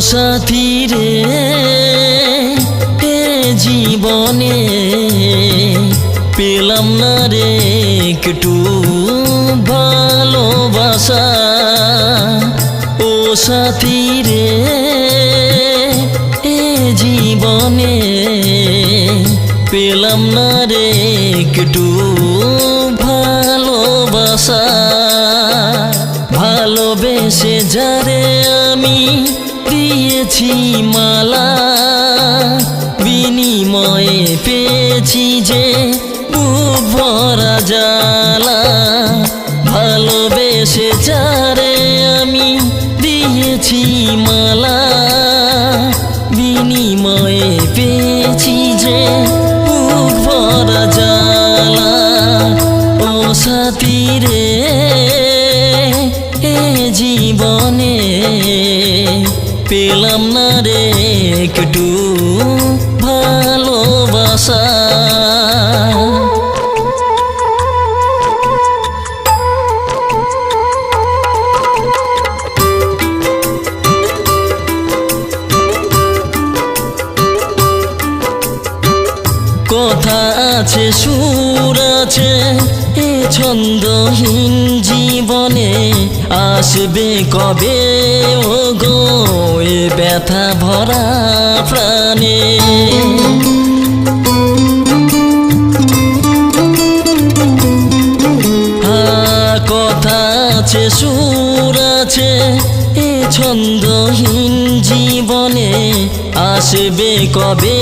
সাথী রে এ জীবনে পেলাম না রে একটু ভালোবাসা। ও সাথী রে এ জীবনে পেলাম না রে একটু ভালোবাসা। ভালোবেসে যারে আমি দিয়েছি মালা, বিনিময়ে পেয়েছি যে বুক ভরা জ্বালা। ভালোবেসে যারে আমি দিয়েছি মালা, বিনিময়ে পেয়েছি যে বুক ভরা পেলাম না রে একটু। কথা আছে, সুর আছে, এ ছন্দহীন জীবনে আসবে কবে? ও গো এ ব্যথা ভরা প্রাণে। আছে, সুর আছে, এ ছন্দহীন জীবনে আসবে কবে?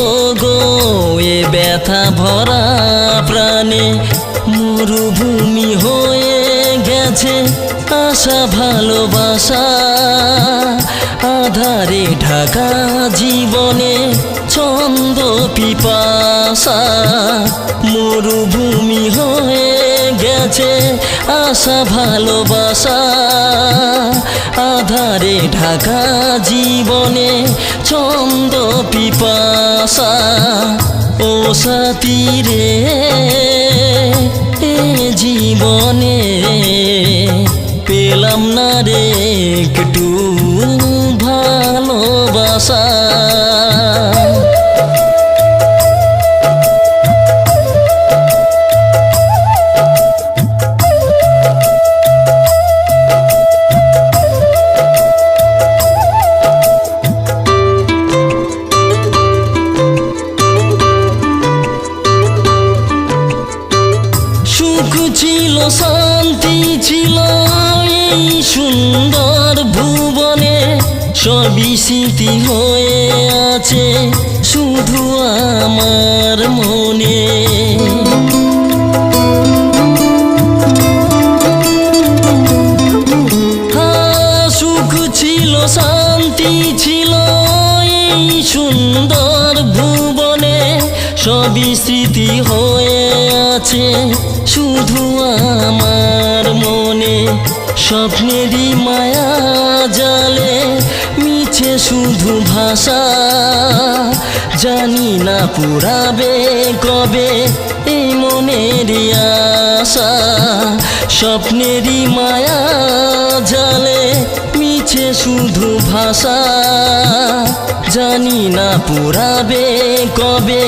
ও গো এ ব্যথা ভরা প্রাণে মরুভূমি হয়ে গেছে আশা, ভালোবাসা। আধারে ঢাকা, জীবনে ছন্দ, পিপাসা। মরুভূমি হয়ে গেছে আশা, ভালোবাসা। আধারে ঢাকা, জীবনে ছন্দ, পিপাসা। ও সাথী রে। সুখ ছিল শান্তি ছিল এই সুন্দর ভুবনে সবই স্মৃতি হয়ে আছে শুধু আমার মনে। হ্যাঁ, সুখ ছিল শান্তি ছিল এই সুন্দর সবই স্মৃতি হয়ে আছে শুধু আমার মনে, স্বপ্নেরই মায়া জালে মিছে শুধু ভাষা। জানি না পুরাবে কবে এই মনের আশা, স্বপ্নেরই মায়া জালে মিছে শুধু ভাষা। জানি না পুরাবে কবে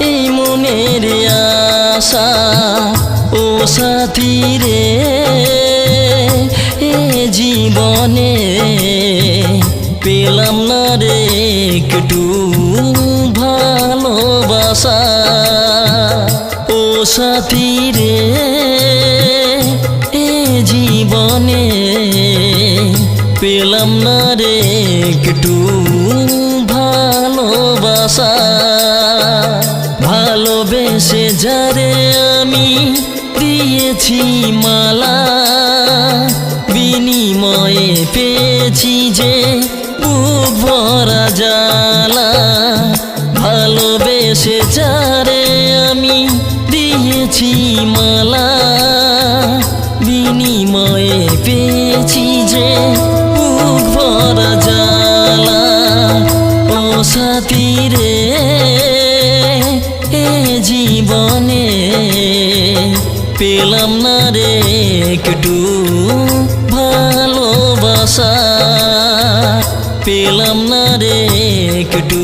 এই মনের আশা। ও সাথী রে, এ জীবনে পেলাম না রে একটু ভালোবাসা। ও সাথী রে পেলাম না রে একটু ভালোবাসা। ভালোবেসে যারে আমি দিয়েছি মালা, বিনিময়ে পেয়েছি যে বুক ভরা জ্বালা। ভালোবেসে যারে আমি দিয়েছি মালা, বিনিময়ে পেয়েছি যে বুক জালা রে জীবনে পেলাম না রে একটু ভালোবাসা পেলাম না রে একটু